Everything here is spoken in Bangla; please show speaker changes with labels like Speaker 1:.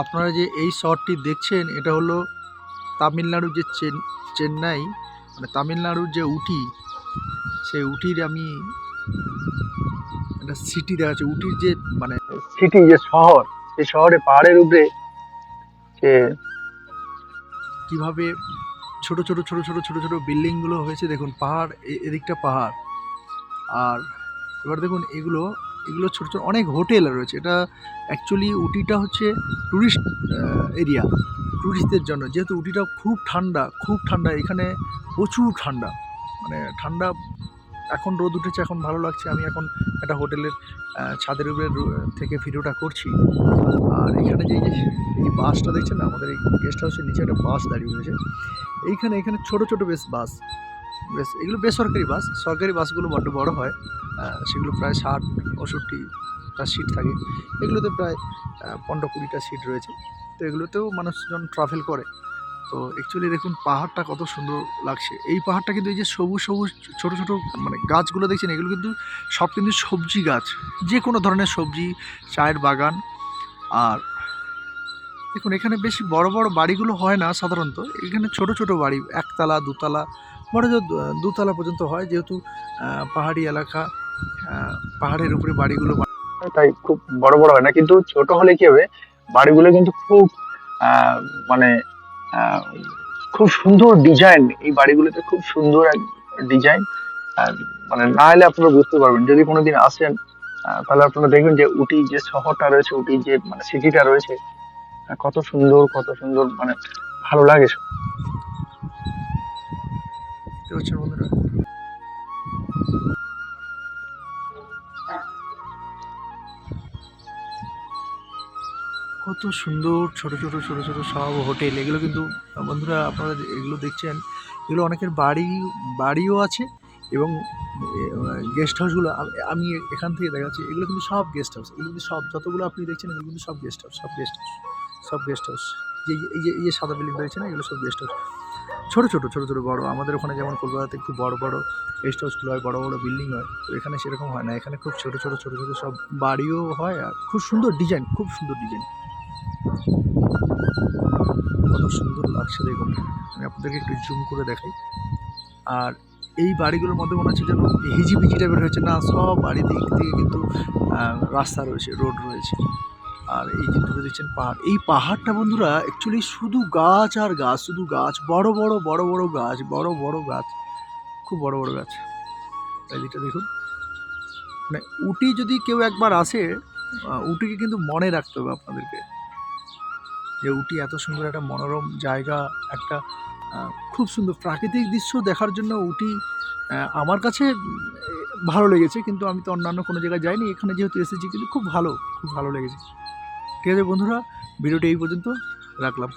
Speaker 1: আপনারা যে এই শহরটি দেখছেন, এটা হলো তামিলনাড়ুর যে চেন, চেন্নাই মানে তামিলনাড়ুর যে উটি, সেই উটির আমি একটা সিটি দেখাচ্ছি। উটির যে মানে
Speaker 2: সিটি যে শহর, সেই শহরে পাহাড়ের উপরে যে
Speaker 1: কীভাবে ছোট ছোট ছোট ছোট ছোট ছোট বিল্ডিংগুলো হয়েছে, দেখুন, পাহাড় এদিকটা পাহাড়। আর এবার দেখুন, এগুলো এগুলো ছোটো ছোটো অনেক হোটেল রয়েছে। এটা অ্যাকচুয়ালি উটিটা হচ্ছে ট্যুরিস্ট এরিয়া ট্যুরিস্টদের জন্য। যেহেতু উটিটা খুব ঠান্ডা খুব ঠান্ডা, এখানে প্রচুর ঠান্ডা। মানে ঠান্ডা এখন রোদ উঠেছে, এখন ভালো লাগছে। আমি এখন একটা হোটেলের ছাদের উপরে থেকে ভিডিওটা করছি। আর এখানে যে এই বাসটা দেখছেন আমাদের এই গেস্ট হাউসের নিচে একটা বাস দাঁড়িয়ে রয়েছে। এইখানে, এখানে ছোট ছোট বেশ বাস। বেশ, এগুলো বেসরকারি বাস, সরকারি বাসগুলো বড্ড বড় হয় সেগুলো প্রায় ষাট পঁয়ষট্টিটা সিট থাকে। এগুলোতে প্রায় পনেরো কুড়িটা সিট রয়েছে। তো এগুলোতেও মানুষজন ট্রাভেল করে। তো অ্যাকচুয়ালি দেখুন, পাহাড়টা কত সুন্দর লাগছে। এই পাহাড়টা কিন্তু এই যে সবুজ সবুজ, ছোট ছোট মানে গাছগুলো দেখছেন, এগুলো কিন্তু সব কিন্তু সবজি গাছ। যে কোনো ধরনের সবজি, চায়ের বাগান। আর দেখুন, এখানে বেশি বড় বড় বাড়িগুলো হয় না সাধারণত। এখানে ছোট ছোট বাড়ি, একতলা, দুতলা বড় জোর দুতলা পর্যন্ত হয়, যেহেতু পাহাড়ি এলাকা পাহাড়ের উপরে বাড়িগুলো
Speaker 2: তাই খুব বড় বড় হয় না, কিন্তু ছোট হলে কি হবে, বাড়িগুলো কিন্তু খুব মানে খুব সুন্দর ডিজাইন এই বাড়িগুলোতে খুব সুন্দর এক ডিজাইন মানে না এলে আপনারা বুঝতে পারবেন, যদি কোনোদিন আসেন তাহলে আপনারা দেখবেন যে উটি যে শহরটা রয়েছে, উটি যে মানে সিটিটা রয়েছে কত সুন্দর কত সুন্দর মানে ভালো লাগে
Speaker 1: পাচ্ছেন বন্ধুরা। কত সুন্দর ছোট ছোট ছোট ছোট সব হোটেল। এগুলো কিন্তু, বন্ধুরা, আপনারা এগুলো দেখছেন, এগুলো অনেকের বাড়ি, বাড়িও আছে এবং গেস্ট হাউসগুলো আমি এখান থেকে দেখাচ্ছি, এগুলো কিন্তু সব গেস্ট হাউস এগুলো কিন্তু সব, যতগুলো আপনি দেখছেন, এগুলো কিন্তু সব গেস্ট হাউস সব গেস্ট হাউস সব গেস্ট হাউস যে যে, এই যে সাদা বিল্ডিং রয়েছে না, এগুলো সব গেস্ট হাউস ছোটো ছোটো ছোটো ছোটো, বড়। আমাদের ওখানে যেমন কলকাতাতে খুব বড় বড় গেস্ট হাউসগুলো হয়, বড় বড় বিল্ডিং হয়, তো এখানে সেরকম হয় না। এখানে খুব ছোটো ছোটো ছোটো ছোটো সব বাড়িও হয় আর খুব সুন্দর ডিজাইন খুব সুন্দর ডিজাইন কত সুন্দর লাগছে দেখুন। আমি আপনাদেরকে একটু জুম করে দেখাই। আর এই বাড়িগুলোর মধ্যে মনে হচ্ছে যেন হিজিবিজি টাইপের হয়েছে। না, সব বাড়ি দিক থেকে কিন্তু রাস্তা রয়েছে রোড রয়েছে। আর এই যে দূরে দেখছেন পাহাড়, এই পাহাড়টা বন্ধুরা অ্যাকচুয়ালি শুধু গাছ আর গাছ, শুধু গাছ, বড় বড় বড় বড় গাছ, বড় বড় গাছ, খুব বড় বড় গাছ। এইদিকটা দেখুন। মানে উটি যদি কেউ একবার আসে উটিকে কিন্তু মনে রাখতে হবে আপনাদেরকে। যে উটি এত সুন্দর একটা মনোরম জায়গা, একটা খুব সুন্দর প্রাকৃতিক দৃশ্য দেখার জন্য উটি আমার কাছে ভালো লেগেছে, কিন্তু আমি তো অন্যান্য কোনো জায়গায় যাইনি, এখানে যেহেতু এসেছি, কিন্তু খুব ভালো খুব ভালো লেগেছে। ঠিক আছে বন্ধুরা, ভিডিওটি এই পর্যন্ত, রাখলাম।